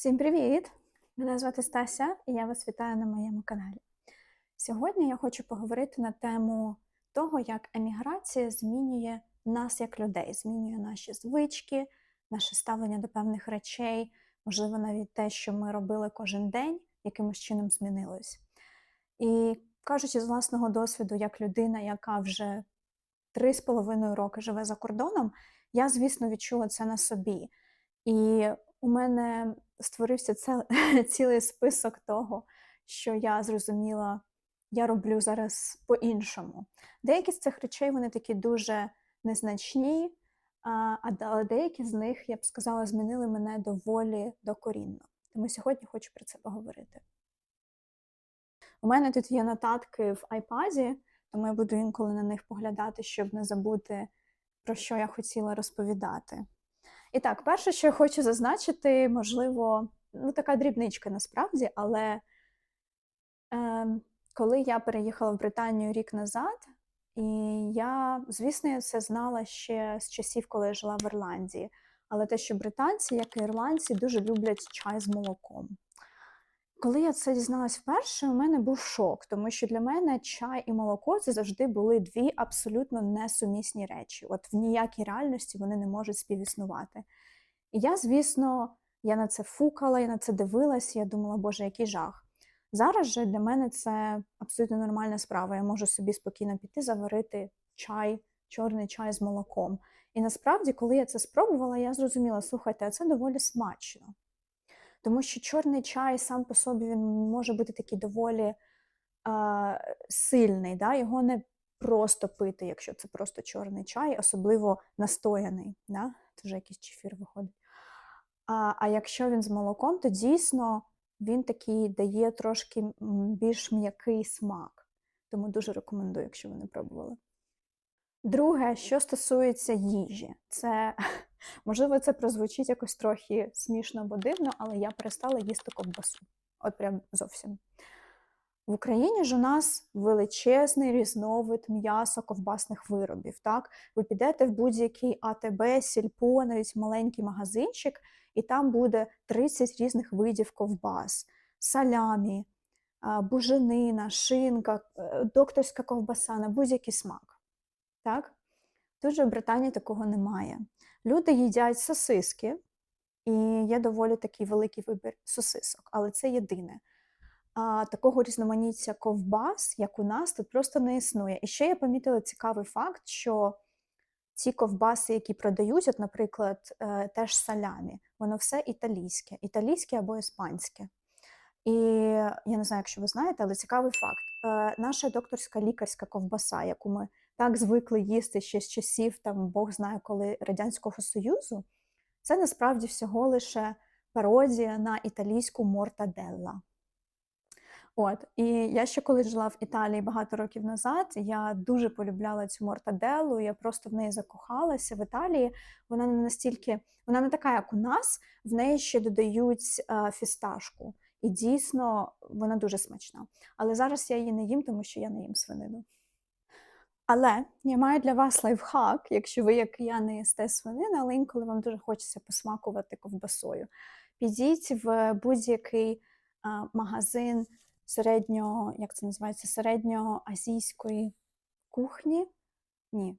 Всім привіт! Мене звати Стася і я вас вітаю на моєму каналі. Сьогодні я хочу поговорити на тему того, як еміграція змінює нас як людей, змінює наші звички, наше ставлення до певних речей, можливо, навіть те, що ми робили кожен день, якимось чином змінилось. І кажучи з власного досвіду, як людина, яка вже три з половиною роки живе за кордоном, я, звісно, відчула це на собі. І у мене створився це, цілий список того, що я зрозуміла, я роблю зараз по-іншому. Деякі з цих речей вони такі дуже незначні, але деякі з них, я б сказала, змінили мене доволі докорінно. Тому сьогодні хочу про це поговорити. У мене тут є нотатки в iPad, тому я буду інколи на них поглядати, щоб не забути, про що я хотіла розповідати. І так, перше, що я хочу зазначити, можливо, ну така дрібничка насправді, але е, коли я переїхала в Британію рік назад, і я, звісно, це знала ще з часів, коли я жила в Ірландії. Але те, що британці, як і ірландці, дуже люблять чай з молоком. Коли я це дізналась вперше, у мене був шок, тому що для мене чай і молоко це завжди були дві абсолютно несумісні речі. От в ніякій реальності вони не можуть співіснувати. І я, звісно, я на це фукала, я на це дивилась, я думала, боже, який жах. Зараз же для мене це абсолютно нормальна справа. Я можу собі спокійно піти заварити чай, чорний чай з молоком. І насправді, коли я це спробувала, я зрозуміла, слухайте, а це доволі смачно. Тому що чорний чай сам по собі він може бути такий доволі а, сильний. Да? Його не просто пити, якщо це просто чорний чай, особливо настояний. Да? Це вже якийсь чефір виходить. А, а якщо він з молоком, то дійсно він такий дає трошки більш м'який смак. Тому дуже рекомендую, якщо ви не пробували. Друге, що стосується їжі, це можливо це прозвучить якось трохи смішно або дивно, але я перестала їсти ковбасу. От прям зовсім. В Україні ж у нас величезний різновид м'яса ковбасних виробів. Так? Ви підете в будь-який АТБ, сільпо, навіть маленький магазинчик, і там буде 30 різних видів ковбас, салямі, буженина, шинка, е, докторська ковбаса на будь-який смак. Так? Тут же в Британії такого немає. Люди їдять сосиски, і є доволі такий великий вибір сосисок, але це єдине. А такого різноманіття ковбас, як у нас, тут просто не існує. І ще я помітила цікавий факт, що ці ковбаси, які продають, от, наприклад, е, теж салямі, воно все італійське, італійське або іспанське. І я не знаю, якщо ви знаєте, але цікавий факт. Е, Наша докторська лікарська ковбаса, яку ми так звикли їсти ще з часів, там Бог знає коли Радянського Союзу, це насправді всього лише пародія на італійську мортаделла. От, і я ще коли жила в Італії багато років назад, я дуже полюбляла цю мортаделлу, я просто в неї закохалася в Італії. Вона не настільки, вона не така, як у нас, в неї ще додають е, фісташку. І дійсно вона дуже смачна. Але зараз я її не їм, тому що я не їм свинину. Але я маю для вас лайфхак, якщо ви, як я, не їсте свинини, але інколи вам дуже хочеться посмакувати ковбасою. Підіть в будь-який магазин середнього, як це називається, середньоазійської кухні. Ні.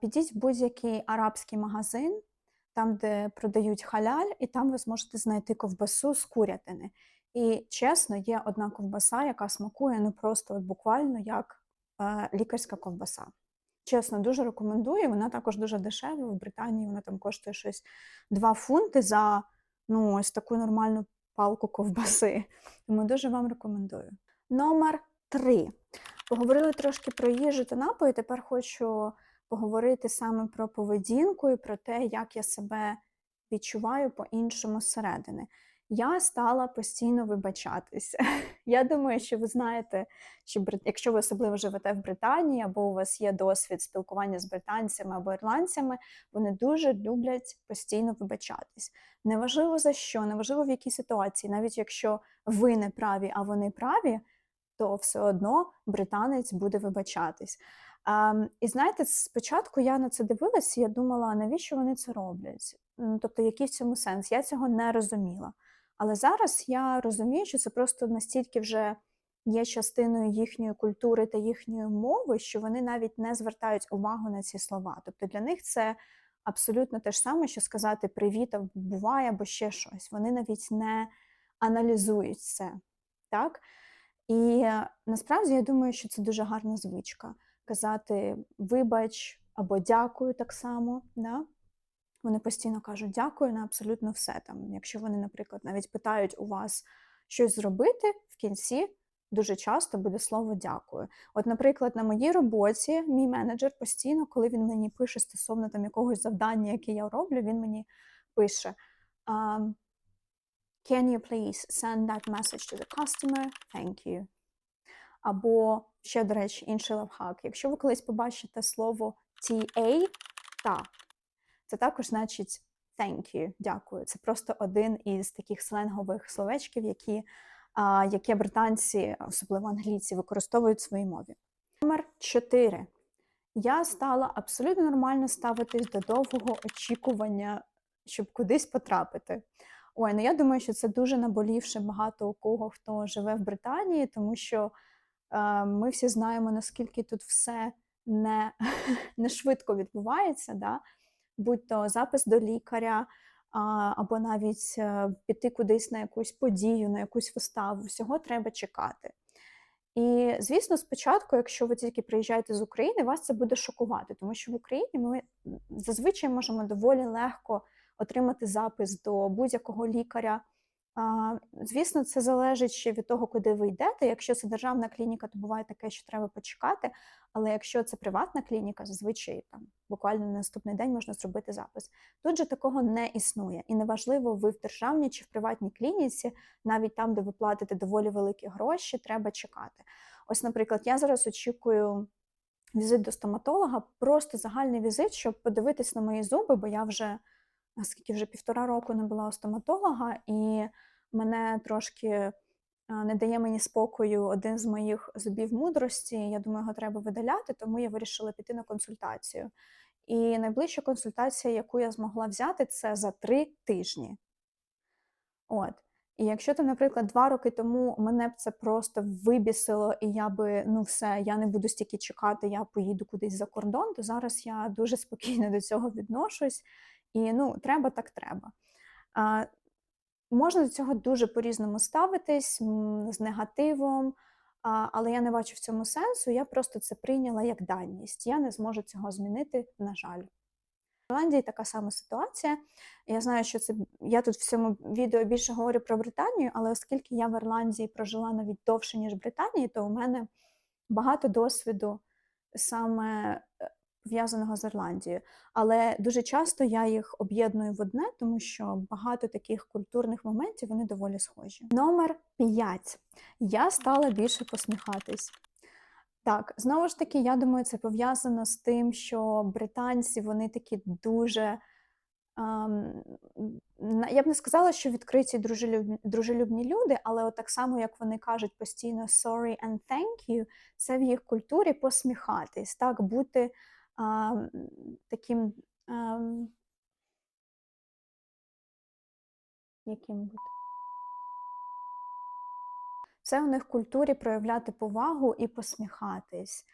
Підіть в будь-який арабський магазин, там, де продають халяль, і там ви зможете знайти ковбасу з курятини. І чесно, є одна ковбаса, яка смакує ну просто от буквально як лікарська ковбаса. Чесно, дуже рекомендую. Вона також дуже дешева. В Британії вона там коштує щось 2 фунти за ну, ось таку нормальну палку ковбаси. Тому дуже вам рекомендую. Номер 3. Поговорили трошки про їжу та напої. Тепер хочу поговорити саме про поведінку і про те, як я себе відчуваю по-іншому зсередини. Я стала постійно вибачатися. Я думаю, що ви знаєте, що якщо ви особливо живете в Британії, або у вас є досвід спілкування з британцями або ірландцями, вони дуже люблять постійно вибачатись. Неважливо за що, неважливо в якій ситуації, навіть якщо ви не праві, а вони праві, то все одно британець буде вибачатись. Ам, і знаєте, спочатку я на це дивилася, я думала, навіщо вони це роблять? Тобто, який в цьому сенс? Я цього не розуміла. Але зараз я розумію, що це просто настільки вже є частиною їхньої культури та їхньої мови, що вони навіть не звертають увагу на ці слова. Тобто для них це абсолютно те ж саме, що сказати привіт, або буває, або ще щось. Вони навіть не аналізують це. Так? І насправді я думаю, що це дуже гарна звичка казати вибач або дякую так само. Да? Вони постійно кажуть дякую на абсолютно все. Там, Якщо вони, наприклад, навіть питають у вас щось зробити в кінці, дуже часто буде слово дякую. От, наприклад, на моїй роботі мій менеджер постійно, коли він мені пише стосовно там якогось завдання, яке я роблю, він мені пише. Um, Can you please send that message to the customer? Thank you. Або ще, до речі, інший лайфхак. Якщо ви колись побачите слово TA, та, це також значить thank you, дякую. Це просто один із таких сленгових словечків, які, а, які британці, особливо англійці, використовують в своїй мові. Номер 4. Я стала абсолютно нормально ставитись до довгого очікування, щоб кудись потрапити. Ой, ну я думаю, що це дуже наболівше багато у кого хто живе в Британії, тому що е, ми всі знаємо, наскільки тут все не, не швидко відбувається, да? Будь то запис до лікаря, або навіть е, піти кудись на якусь подію, на якусь виставу, всього треба чекати. І, звісно, спочатку, якщо ви тільки приїжджаєте з України, вас це буде шокувати, тому що в Україні ми зазвичай можемо доволі легко отримати запис до будь-якого лікаря. Звісно, це залежить ще від того, куди ви йдете. Якщо це державна клініка, то буває таке, що треба почекати. Але якщо це приватна клініка, зазвичай там буквально на наступний день можна зробити запис. Тут же такого не існує. І неважливо, ви в державній чи в приватній клініці, навіть там, де ви платите доволі великі гроші, треба чекати. Ось, наприклад, я зараз очікую візит до стоматолога, просто загальний візит, щоб подивитись на мої зуби, бо я вже скільки вже півтора року не була у стоматолога, і мене трошки не дає мені спокою один з моїх зубів мудрості. Я думаю, його треба видаляти, тому я вирішила піти на консультацію. І найближча консультація, яку я змогла взяти, це за три тижні. От. І якщо там, наприклад, два роки тому мене б це просто вибісило, і я би ну все, я не буду стільки чекати, я поїду кудись за кордон, то зараз я дуже спокійно до цього відношусь. І ну, треба так треба. А, Можна до цього дуже по-різному ставитись з негативом, але я не бачу в цьому сенсу. Я просто це прийняла як даність. Я не зможу цього змінити, на жаль. В Ірландії така сама ситуація. Я знаю, що це я тут в цьому відео більше говорю про Британію, але оскільки я в Ірландії прожила навіть довше, ніж в Британії, то у мене багато досвіду саме е, пов'язаного з Ірландією. Але дуже часто я їх об'єдную в одне, тому що багато таких культурних моментів вони доволі схожі. Номер 5. Я стала більше посміхатись. Так, знову ж таки, я думаю, це пов'язано з тим, що британці вони такі дуже. Um, я б не сказала, що відкриті дружелюбні, дружелюбні люди, але от так само, як вони кажуть постійно sorry and thank you, це в їх культурі посміхатись, так, бути а, таким. А, яким бути? Це у них в культурі проявляти повагу і посміхатись,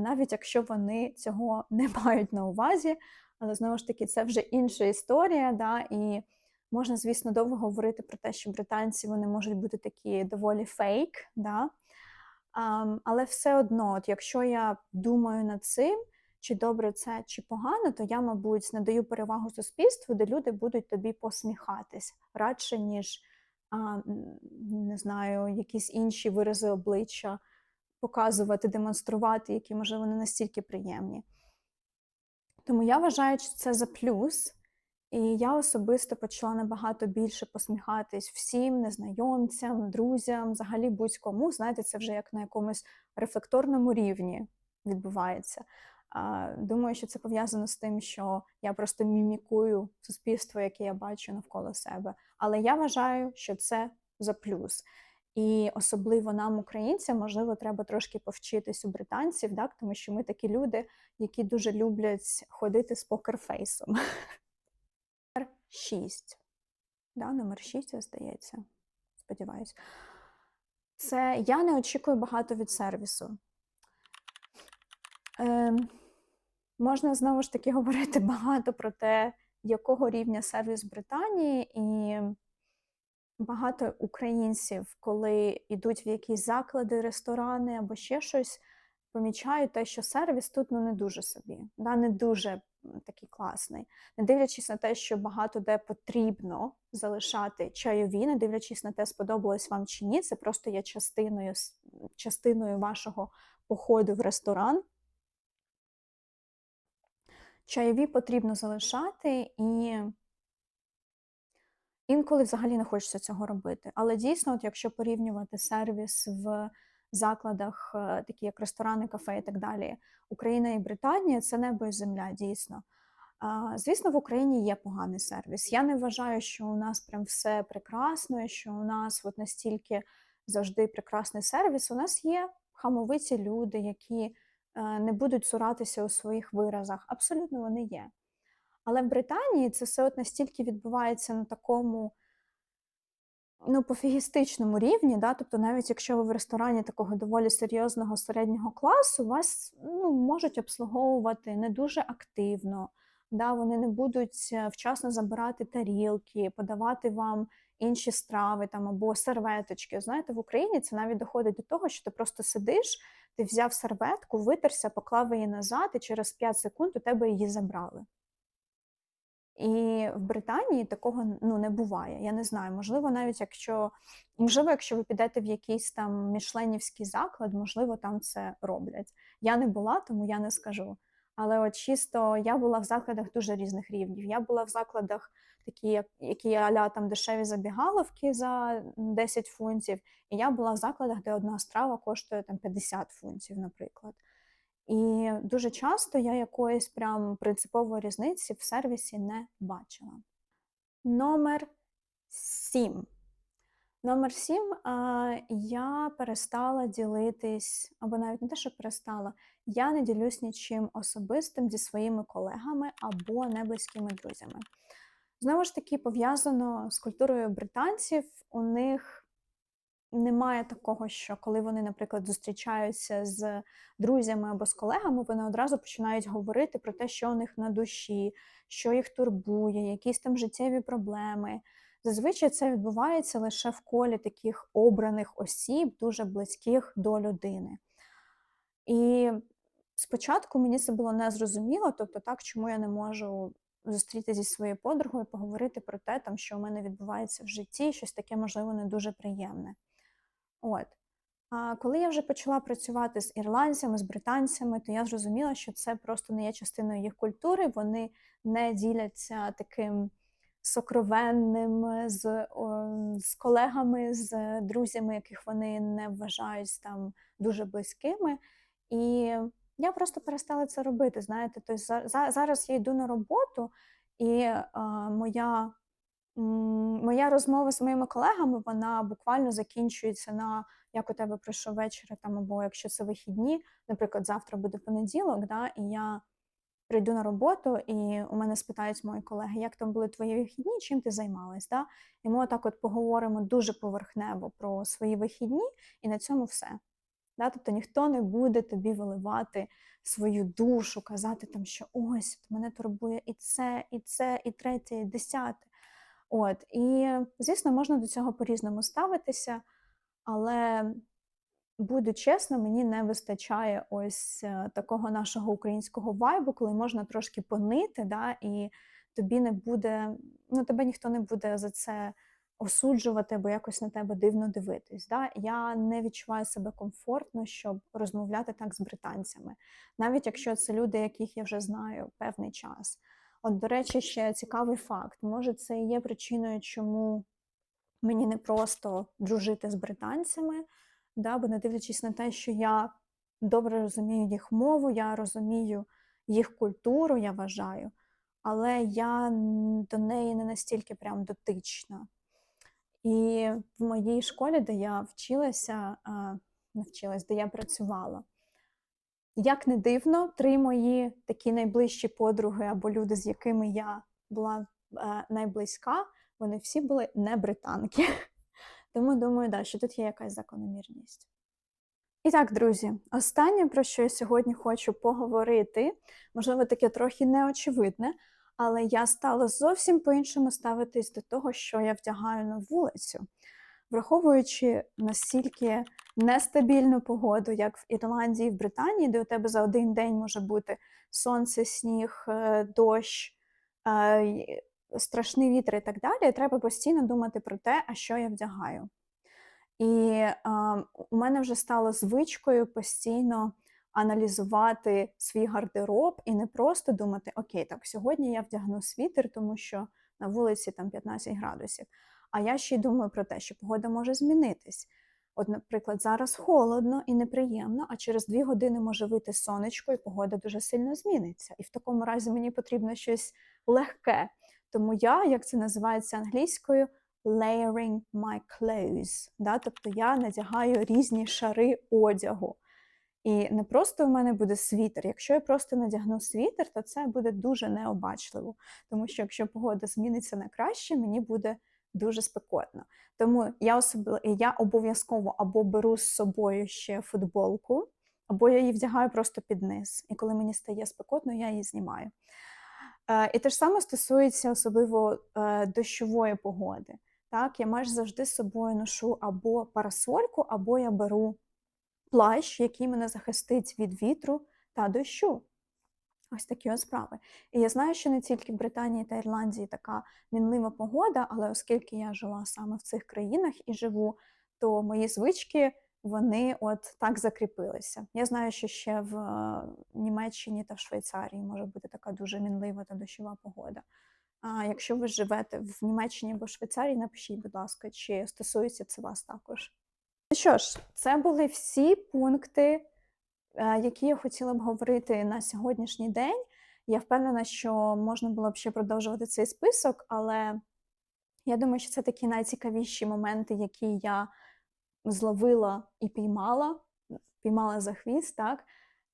навіть якщо вони цього не мають на увазі. Але знову ж таки, це вже інша історія. да, І можна, звісно, довго говорити про те, що британці вони можуть бути такі доволі фейк. да, Але все одно, от якщо я думаю над цим, чи добре це, чи погано, то я, мабуть, надаю перевагу суспільству, де люди будуть тобі посміхатись радше, ніж а, не знаю, якісь інші вирази обличчя показувати, демонструвати, які, можливо, не настільки приємні. Тому я вважаю, що це за плюс. І я особисто почала набагато більше посміхатись всім незнайомцям, друзям, взагалі будь-кому. Знаєте, це вже як на якомусь рефлекторному рівні відбувається. Думаю, що це пов'язано з тим, що я просто мімікую суспільство, яке я бачу навколо себе. Але я вважаю, що це за плюс. І особливо нам, українцям, можливо, треба трошки повчитись у британців, так? тому що ми такі люди, які дуже люблять ходити з покерфейсом. Номер 6. Да, номер 6, здається. Сподіваюсь. Це я не очікую багато від сервісу. Е, можна знову ж таки говорити багато про те, якого рівня сервіс Британії, і багато українців, коли йдуть в якісь заклади, ресторани або ще щось, помічають те, що сервіс тут ну, не дуже собі, да, не дуже такий класний. Не дивлячись на те, що багато де потрібно залишати чайові, не дивлячись на те, сподобалось вам чи ні, це просто є частиною, частиною вашого походу в ресторан. Чайові потрібно залишати, і інколи взагалі не хочеться цього робити. Але дійсно, от якщо порівнювати сервіс в закладах, е, такі як ресторани, кафе і так далі, Україна і Британія це небо і земля, дійсно. Звісно, в Україні є поганий сервіс. Я не вважаю, що у нас прям все прекрасно, що у нас от настільки завжди прекрасний сервіс. У нас є хамовиті люди, які не будуть цуратися у своїх виразах. Абсолютно вони є. Але в Британії це все от настільки відбувається на такому ну, пофігістичному рівні, да? тобто навіть якщо ви в ресторані такого доволі серйозного середнього класу, вас ну, можуть обслуговувати не дуже активно, да? вони не будуть е, вчасно забирати тарілки, подавати вам інші страви там або серветочки. Знаєте, в Україні це навіть доходить до того, що ти просто сидиш, ти взяв серветку, витерся, поклав її назад, і через 5 секунд у тебе її забрали. І в Британії такого ну, не буває. Я не знаю, можливо, навіть якщо можливо, якщо ви підете в якийсь там мішленівський заклад, можливо, там це роблять. Я не була, тому я не скажу. Але от чисто я була в закладах дуже різних рівнів. Я була в закладах, такі, які аля там дешеві забігаловки за 10 фунтів, і я була в закладах, де одна страва коштує там 50 фунтів, наприклад. І дуже часто я якоїсь прям принципової різниці в сервісі не бачила. Номер 7. Номер 7 я перестала ділитись, або навіть не те, що перестала, я не ділюсь нічим особистим зі своїми колегами або неблизькими друзями. Знову ж таки, пов'язано з культурою британців, у них немає такого, що коли вони, наприклад, зустрічаються з друзями або з колегами, вони одразу починають говорити про те, що у них на душі, що їх турбує, якісь там життєві проблеми. Зазвичай це відбувається лише в колі таких обраних осіб, дуже близьких до людини. І спочатку мені це було незрозуміло, тобто так, чому я не можу зустрітися зі своєю подругою, поговорити про те, там, що у мене відбувається в житті, щось таке, можливо, не дуже приємне. От. А коли я вже почала працювати з ірландцями, з британцями, то я зрозуміла, що це просто не є частиною їх культури, вони не діляться таким сокровенним з з колегами, з друзями, яких вони не вважають там дуже близькими. І я просто перестала це робити. Знаєте, тобто зараз я йду на роботу, і моя Моя розмова з моїми колегами, вона буквально закінчується на як у тебе пройшов вечір, там, або якщо це вихідні, наприклад, завтра буде понеділок, да, і я прийду на роботу, і у мене спитають мої колеги, як там були твої вихідні, чим ти займалась? Да? І ми отак от поговоримо дуже поверхнево про свої вихідні, і на цьому все. Да? Тобто ніхто не буде тобі виливати свою душу, казати, там, що ось мене турбує і це, і це, і третє, і десяте. От, І, звісно, можна до цього по-різному ставитися, але, буду чесно, мені не вистачає ось е, такого нашого українського вайбу, коли можна трошки понити, да, і тобі не буде, ну тебе ніхто не буде за це осуджувати або якось на тебе дивно дивитись. Да? Я не відчуваю себе комфортно, щоб розмовляти так з британцями, навіть якщо це люди, яких я вже знаю певний час. От, до речі, ще цікавий факт. Може, це і є причиною, чому мені не просто дружити з британцями, да, бо не дивлячись на те, що я добре розумію їх мову, я розумію їх культуру, я вважаю, але я до неї не настільки прям дотична. І в моїй школі, де я вчилася, а, не вчилась, де я працювала. Як не дивно, три мої такі найближчі подруги або люди, з якими я була е, найблизька, вони всі були не британки. Тому думаю, да, що тут є якась закономірність. І так, друзі, останнє, про що я сьогодні хочу поговорити, можливо, таке трохи неочевидне, але я стала зовсім по-іншому ставитись до того, що я вдягаю на вулицю. Враховуючи настільки нестабільну погоду, як в Ірландії, в Британії, де у тебе за один день може бути сонце, сніг, е, дощ, е, страшний вітер і так далі, треба постійно думати про те, а що я вдягаю. І а, у мене вже стало звичкою постійно аналізувати свій гардероб і не просто думати, окей, так, сьогодні я вдягну світер, тому що на вулиці там 15 градусів. А я ще й думаю про те, що погода може змінитись. От, наприклад, зараз холодно і неприємно, а через дві години може вийти сонечко, і погода дуже сильно зміниться. І в такому разі мені потрібно щось легке. Тому я, як це називається англійською, layering my clothes. Да? Тобто я надягаю різні шари одягу. І не просто в мене буде світер. Якщо я просто надягну світер, то це буде дуже необачливо. Тому що якщо погода зміниться на краще, мені буде дуже спекотно. Тому я особливо я обов'язково або беру з собою ще футболку, або я її вдягаю просто під низ. І коли мені стає спекотно, я її знімаю. Е, І те ж саме стосується особливо е, дощової погоди. Так, я майже завжди з собою ношу або парасольку, або я беру плащ, який мене захистить від вітру та дощу. Ось такі ось справи. І я знаю, що не тільки в Британії та Ірландії така мінлива погода, але оскільки я жила саме в цих країнах і живу, то мої звички вони от так закріпилися. Я знаю, що ще в е, Німеччині та в Швейцарії може бути така дуже мінлива та дощова погода. А якщо ви живете в Німеччині або Швейцарії, напишіть, будь ласка, чи стосується це вас також. Ну що ж, це були всі пункти, е, які я хотіла б говорити на сьогоднішній день. Я впевнена, що можна було б ще продовжувати цей список, але я думаю, що це такі найцікавіші моменти, які я зловила і піймала, піймала за хвіст, так?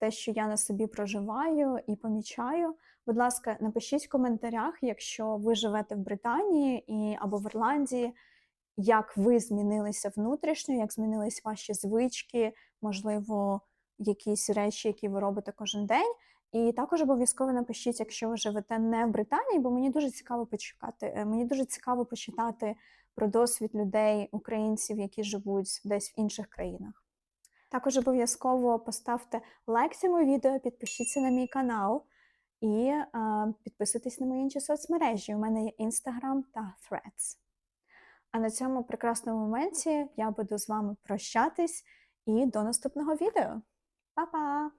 Те, що я на собі проживаю і помічаю. Будь ласка, напишіть в коментарях, якщо ви живете в Британії і, або в Ірландії, як ви змінилися внутрішньо, як змінились ваші звички, можливо, якісь речі, які ви робите кожен день. І також обов'язково напишіть, якщо ви живете не в Британії, бо мені дуже цікаво почекати. е, Мені дуже цікаво почитати про досвід людей, українців, які живуть десь в інших країнах. Також обов'язково поставте лайк цьому відео, підпишіться на мій канал і е, підписуйтесь на мої інші соцмережі. У мене є Instagram та Threads. А на цьому прекрасному моменті я буду з вами прощатись і до наступного відео. Па-па!